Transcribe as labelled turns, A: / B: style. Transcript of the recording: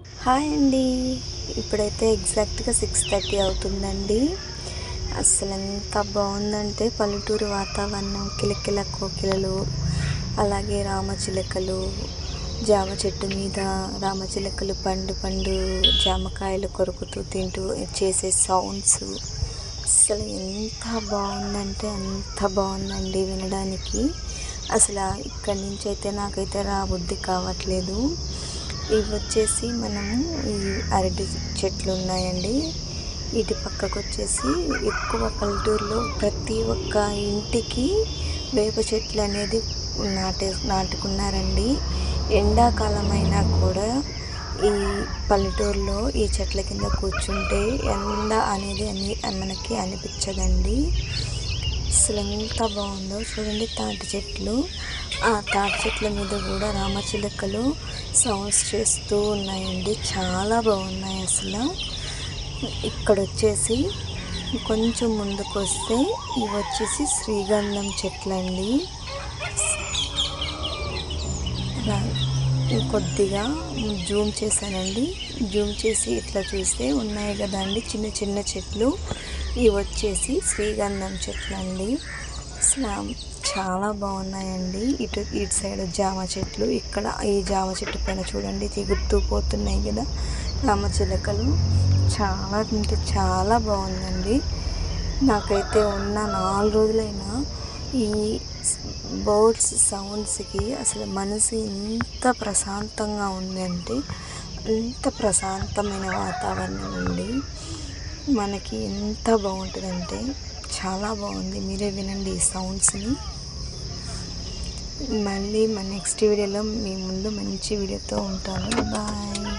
A: Hi అండి. ఇప్పుడైతే ఎగ్జాక్ట్గా సిక్స్ థర్టీ అవుతుందండి. అసలు ఎంత బాగుందంటే పల్లెటూరు వాతావరణం కిలకిల కోకిలలు అలాగే రామచిలకలు జామ చెట్టు మీద రామచిలకలు పండు పండు జామకాయలు కొరుకుతూ తింటూ చేసే సౌండ్స్. అసలు ఎంత బాగుందంటే అంత బాగుందండి వినడానికి. అసలు ఇక్కడి నుంచి అయితే నాకైతే రాబుద్ధి కావట్లేదు. ఇవి వచ్చేసి మనము ఈ అరటి చెట్లు ఉన్నాయండి. ఇటు పక్కకు వచ్చేసి ఎక్కువ పల్లెటూరులో ప్రతి ఒక్క ఇంటికి వేప చెట్లు అనేది నాటే నాటుకున్నారండి. ఎండాకాలం అయినా కూడా ఈ పల్లెటూరులో ఈ చెట్ల కింద కూర్చుంటే ఎండ అనేది అని మనకి అనిపించదండి. అసలు ఎంత బాగుందో చూడండి తాటి చెట్లు. ఆ తాటి చెట్ల మీద కూడా రామచిలుకలు సౌండ్స్ చేస్తూ ఉన్నాయండి. చాలా బాగున్నాయి అసలు. ఇక్కడ వచ్చేసి కొంచెం ముందుకు వస్తే ఇవి వచ్చేసి శ్రీగంధం చెట్లండి. కొద్దిగా జూమ్ చేశానండి. జూమ్ చేసి ఇట్లా చూస్తే ఉన్నాయి కదండి చిన్న చిన్న చెట్లు. ఇవి వచ్చేసి శ్రీగంధం చెట్లు అండి. చాలా బాగున్నాయండి. ఇటు ఇటు సైడ్ జామ చెట్లు. ఇక్కడ ఈ జామ చెట్టు పైన చూడండి తిగుతూ పోతున్నాయి కదా రామ చిలకలు. చాలా అంటే చాలా బాగుందండి. నాకైతే ఉన్న నాలుగు రోజులైనా ఈ బర్డ్స్ సౌండ్స్కి అసలు మనసు ఎంత ప్రశాంతంగా ఉందంటే అంత ప్రశాంతమైన వాతావరణం అండి మనకి ఎంత బాగుంటుందంటే చాలా బాగుంది. మీరే వినండి ఈ సౌండ్స్ని. మళ్ళీ మా నెక్స్ట్ వీడియోలో మీ ముందు మంచి వీడియోతో ఉంటాను. బాయ్.